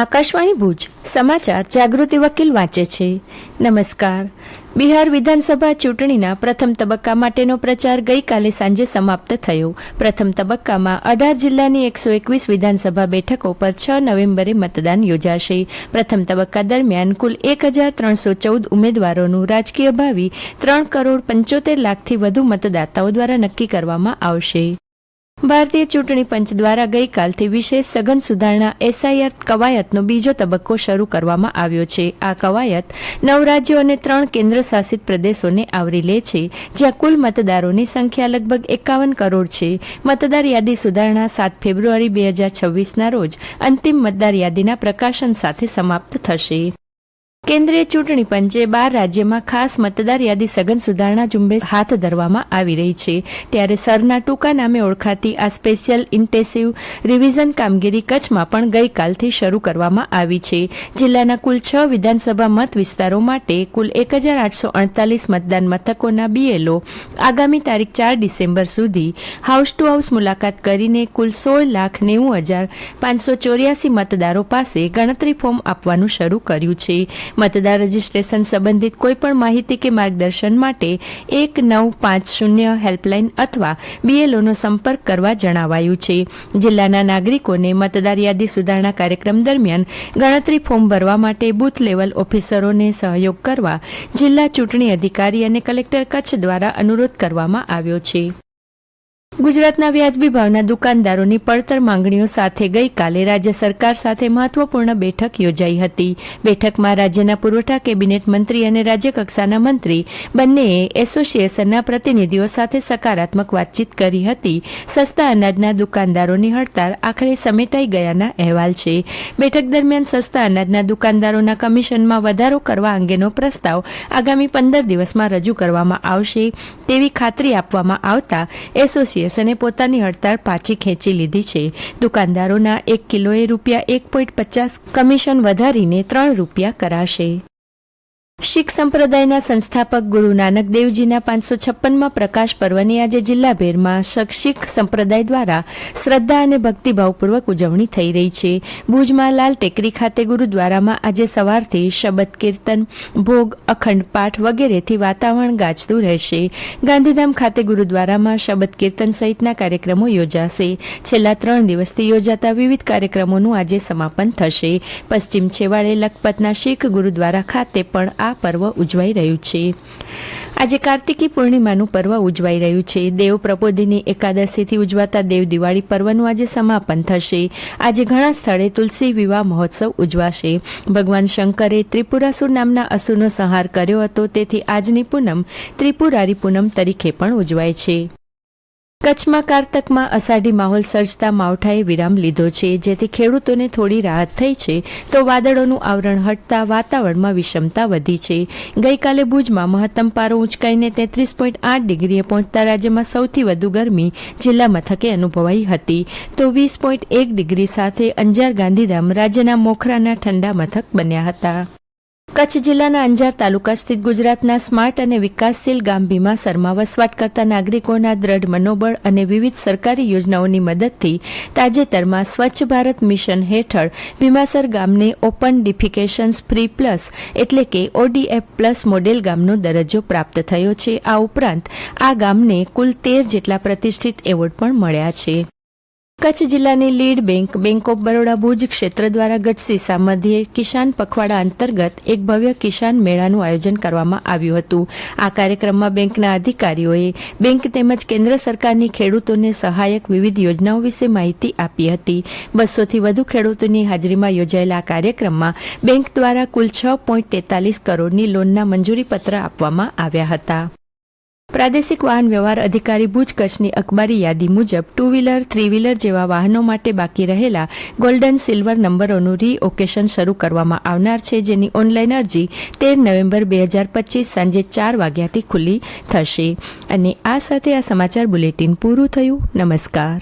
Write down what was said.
આકાશવાણી ભુજ, સમાચાર, જાગૃતિ વકીલ વાંચે છે. નમસ્કાર. બિહાર વિધાનસભા ચૂંટણીના પ્રથમ તબક્કા માટેનો પ્રચાર ગઈકાલે સાંજે સમાપ્ત થયો. પ્રથમ તબક્કામાં અઢાર જિલ્લાની એકસો એકવીસ વિધાનસભા બેઠકો પર છ નવેમ્બરે મતદાન યોજાશે. પ્રથમ તબક્કા દરમિયાન કુલ એક હજાર ત્રણસો ચૌદ ઉમેદવારોનું રાજકીય ભાવિ ત્રણ કરોડ પંચોતેર લાખથી વધુ મતદાતાઓ દ્વારા નક્કી કરવામાં આવશે. ભારતીય ચૂંટણી પંચ દ્વારા ગઈકાલથી વિશેષ સઘન સુધારણા એસઆઈઆર કવાયતનો બીજો તબક્કો શરૂ કરવામાં આવ્યો છે. આ કવાયત નવ રાજ્યો અને ત્રણ કેન્દ્ર શાસિત પ્રદેશોને આવરી લે છે, જ્યાં કુલ મતદારોની સંખ્યા લગભગ એકાવન કરોડ છે. મતદાર યાદી સુધારણા સાત ફેબ્રુઆરી બે હજાર છવ્વીસના રોજ અંતિમ મતદાર યાદીના પ્રકાશન સાથે સમાપ્ત થશે. કેન્દ્રીય ચૂંટણી પંચે બાર રાજ્યમાં ખાસ મતદાર યાદી સઘન સુધારણા ઝુંબેશ હાથ ધરવામાં આવી રહી છે. ત્યારે સરના ટૂંકા નામે ઓળખાતી આ સ્પેશિયલ ઇન્ટેન્સિવ રિવિઝન કામગીરી કચ્છમાં પણ ગઈકાલથી શરૂ કરવામાં આવી છે. જિલ્લાના કુલ છ વિધાનસભા મત વિસ્તારો માટે કુલ એક હજાર આઠસો અડતાલીસ મતદાન મથકોના બીએલઓ આગામી તારીખ ચાર ડિસેમ્બર સુધી હાઉસ ટુ હાઉસ મુલાકાત કરીને કુલ સોળ લાખ નેવું હજાર પાંચસો ચોર્યાસી મતદારો પાસે ગણતરી ફોર્મ આપવાનું શરૂ કર્યું છે. મતદાર રજીસ્ટ્રેશન સંબંધિત કોઈપણ માહિતી કે માર્ગદર્શન માટે એક નવ પાંચ શૂન્ય હેલ્પલાઇન અથવા બીએલઓનો સંપર્ક કરવા જણાવાયું છે. જિલ્લાના નાગરિકોને મતદાર યાદી સુધારણા કાર્યક્રમ દરમિયાન ગણતરી ફોર્મ ભરવા માટે બૂથ લેવલ ઓફિસરોને સહયોગ કરવા જિલ્લા ચૂંટણી અધિકારી અને કલેક્ટર કચ્છ દ્વારા અનુરોધ કરવામાં આવ્યો છે. ગુજરાતના વ્યાજબી ભાવના દુકાનદારોની પડતર માંગણીઓ સાથે ગઈકાલે રાજ્ય સરકાર સાથે મહત્વપૂર્ણ બેઠક યોજાઈ હતી. બેઠકમાં રાજ્યના પુરવઠા કેબિનેટ મંત્રી અને રાજ્યકક્ષાના મંત્રી બંનેએ એસોસિએશનના પ્રતિનિધિઓ સાથે સકારાત્મક વાતચીત કરી હતી. સસ્તા અનાજના દુકાનદારોની હડતાળ આખરે સમેટાઈ ગયાના અહેવાલ છે. બેઠક દરમિયાન સસ્તા અનાજના દુકાનદારોના કમિશનમાં વધારો કરવા અંગેનો પ્રસ્તાવ આગામી પંદર દિવસમાં રજૂ કરવામાં આવશે. તેવી ખાતરી આપવામાં આવતા એસોસિએશને પોતાની હડતાળ પાછી ખેંચી લીધી છે. દુકાનદારોના એક કિલોએ રૂપિયા એક પોઈન્ટ પચાસ કમિશન વધારીને ત્રણ રૂપિયા કરાશે. શીખ સંપ્રદાયના સંસ્થાપક ગુરુ નાનક દેવજીના પાંચસો છપ્પનમાં પ્રકાશ પર્વની આજે જિલ્લાભેરમાં શીખ સંપ્રદાય દ્વારા શ્રદ્ધા અને ભક્તિભાવપૂર્વક ઉજવણી થઈ રહી છે. ભુજમાં લાલ ટેકરી ખાતે ગુરુદ્વારામાં આજે સવારથી શબદ કીર્તન, ભોગ, અખંડ પાઠ વગેરેથી વાતાવરણ ગાજતું રહેશે. ગાંધીધામ ખાતે ગુરુદ્વારામાં શબદ કીર્તન સહિતના કાર્યક્રમો યોજાશે. છેલ્લા ત્રણ દિવસથી યોજાતા વિવિધ કાર્યક્રમોનું આજે સમાપન થશે. પશ્ચિમ છેવાડે લખપતના શીખ ગુરુદ્વારા ખાતે પણ આ પર્વ ઉજવાઈ રહ્યું છે. આજે કાર્તિકી પૂર્ણિમાનું પર્વ ઉજવાઈ રહ્યું છે. દેવ પ્રબોધિની એકાદશીથી ઉજવાતા દેવ દિવાળી પર્વનું આજે સમાપન થશે. આજે ઘણા સ્થળે તુલસી વિવાહ મહોત્સવ ઉજવાશે. ભગવાન શંકરે ત્રિપુરાસુર નામના અસુરનો સંહાર કર્યો હતો. તેથી આજની પૂનમ ત્રિપુરારી પૂનમ તરીકે પણ ઉજવાય છે. કચ્છમાં કારતકમાં અષાઢી માહોલ સર્જતા માવઠાએ વિરામ લીધો છે. જેથી ખેડૂતોને થોડી રાહત થઈ છે તો વાદળોનું આવરણ હટતા વાતાવરણમાં વિષમતા વધી છે. ગઈકાલે ભુજમાં મહત્તમ પારો ઉંચકાઈને તેત્રીસ પોઈન્ટ આઠ ડિગ્રીએ પહોંચતા રાજ્યમાં સૌથી વધુ ગરમી જિલ્લા મથકે અનુભવાઈ હતી. તો વીસ પોઈન્ટ એક ડિગ્રી સાથે અંજાર ગાંધીધામ રાજ્યના મોખરાના ઠંડા મથક બન્યા હતા. કચ્છ જિલ્લાના અંજાર તાલુકા સ્થિત ગુજરાતના સ્માર્ટ અને વિકાસશીલ ગામ ભીમાસરમાં વસવાટ કરતા નાગરિકોના દ્રઢ મનોબળ અને વિવિધ સરકારી યોજનાઓની મદદથી તાજેતરમાં સ્વચ્છ ભારત મિશન હેઠળ ભીમાસર ગામને ઓપન ડિફિકેશન્સ ફ્રી પ્લસ એટલે કે ઓડીએફ પ્લસ મોડેલ ગામનો દરજ્જો પ્રાપ્ત થયો છે. આ ઉપરાંત આ ગામને કુલ તેર જેટલા પ્રતિષ્ઠિત એવોર્ડ પણ મળ્યા છે. કચ્છ જિલ્લાની lead bank bank of Baroda Bhuj ક્ષેત્ર દ્વારા ગઢસીસા મધ્યે કિસાન પખવાડા અંતર્ગત એક ભવ્ય કિસાન મેળાનું આયોજન કરવામાં આવ્યું હતું. આ કાર્યક્રમમાં બેંકના અધિકારીઓએ બેંક તેમજ કેન્દ્ર સરકારની ખેડૂતોને સહાયક વિવિધ યોજનાઓ વિશે માહિતી આપી હતી. બસોથી વધુ ખેડૂતોની હાજરીમાં યોજાયેલા આ કાર્યક્રમમાં બેંક દ્વારા કુલ છ પોઈન્ટ તેતાલીસ કરોડની લોનના મંજૂરીપત્ર આપવામાં આવ્યા હતા. પ્રાદેશિક વાહન વ્યવહાર અધિકારી ભુજ કચ્છની અખબારી યાદી મુજબ ટુ વ્હીલર થ્રી વ્હીલર જેવા વાહનો માટે બાકી રહેલા ગોલ્ડન સિલ્વર નંબરોનું રી ઓકેશન શરૂ કરવામાં આવનાર છે, જેની ઓનલાઈન અરજી તેર નવેમ્બર બે હજાર પચીસ સાંજે ચાર વાગ્યાથી ખુલ્લી થશે. અને આ સાથે આ સમાચાર બુલેટિન પૂરું થયું. નમસ્કાર.